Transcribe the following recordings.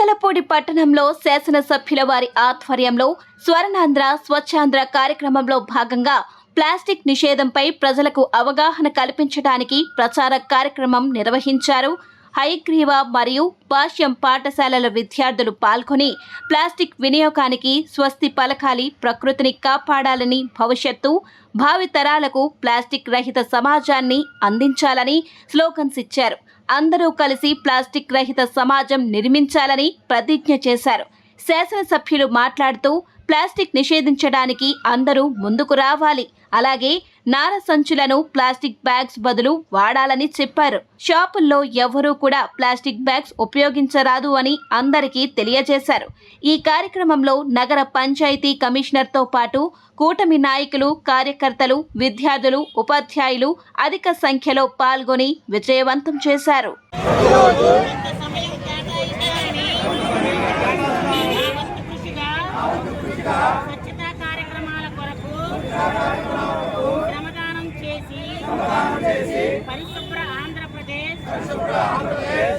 చింతలపూడి పట్టణంలో శాసనసభ్యుల వారి ఆధ్వర్యంలో స్వర్ణాంధ్ర స్వచ్ఛాంధ్ర కార్యక్రమంలో భాగంగా ప్లాస్టిక్ నిషేధంపై ప్రజలకు అవగాహన కల్పించడానికి ప్రచార కార్యక్రమం నిర్వహించారు. హైగ్రీవ మరియు భాష్యం పాఠశాలల విద్యార్థులు పాల్గొని ప్లాస్టిక్ వినియోగానికి స్వస్తి పలకాలి ప్రకృతిని కాపాడాలని భవిష్యత్తు భావితరాలకు ప్లాస్టిక్ రహిత సమాజాన్ని అందించాలని స్లోగన్స్ ఇచ్చారు. అందరూ కలిసి ప్లాస్టిక్ రహిత సమాజం నిర్మించాలని ప్రతిజ్ఞ చేశారు. శాసనసభ్యులు మాట్లాడుతూ ప్లాస్టిక్ నిషేధించడానికి అందరూ ముందుకు రావాలి. అలాగే నార సంచులను ప్లాస్టిక్ బ్యాగ్స్ బదులు వాడాలని చెప్పారు. షాపుల్లో ఎవరూ కూడా ప్లాస్టిక్ బ్యాగ్స్ ఉపయోగించరాదు అని అందరికీ తెలియజేశారు. ఈ కార్యక్రమంలో నగర పంచాయతీ కమిషనర్తో పాటు కూటమి నాయకులు కార్యకర్తలు విద్యార్థులు ఉపాధ్యాయులు అధిక సంఖ్యలో పాల్గొని విజయవంతం చేశారు. పరిశుభ్ర ఆంధ్రప్రదేశ్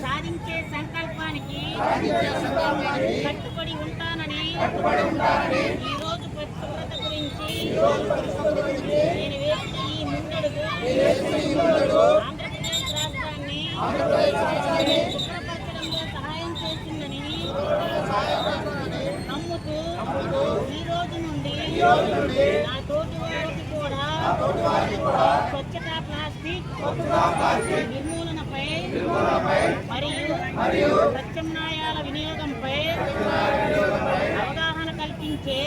సాధించే సంకల్పానికి కట్టుబడి ఉంటానని ఈ రోజు పరిశుభ్రత గురించి నేను వేసిన ఈ ముందడుగు ఆంధ్రప్రదేశ్ రాష్ట్రాన్ని శుభ్రపరచడంలో సహాయం చేసిందని నమ్ముతూ ఈ రోజు నుండి నా తోటి కూడా స్వచ్ఛతా ప్లాస్టిక్ నిర్మూలనపై మరియు ప్రత్యామ్నాయాల వినియోగంపై అవగాహన కల్పించే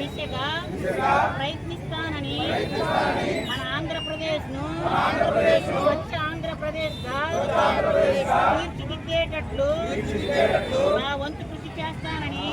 దిశగా ప్రయత్నిస్తానని మన ఆంధ్రప్రదేశ్ను స్వచ్ఛ ఆంధ్రప్రదేశ్గా తీర్చిదిద్దేటట్లు నా వంతు కృషి చేస్తానని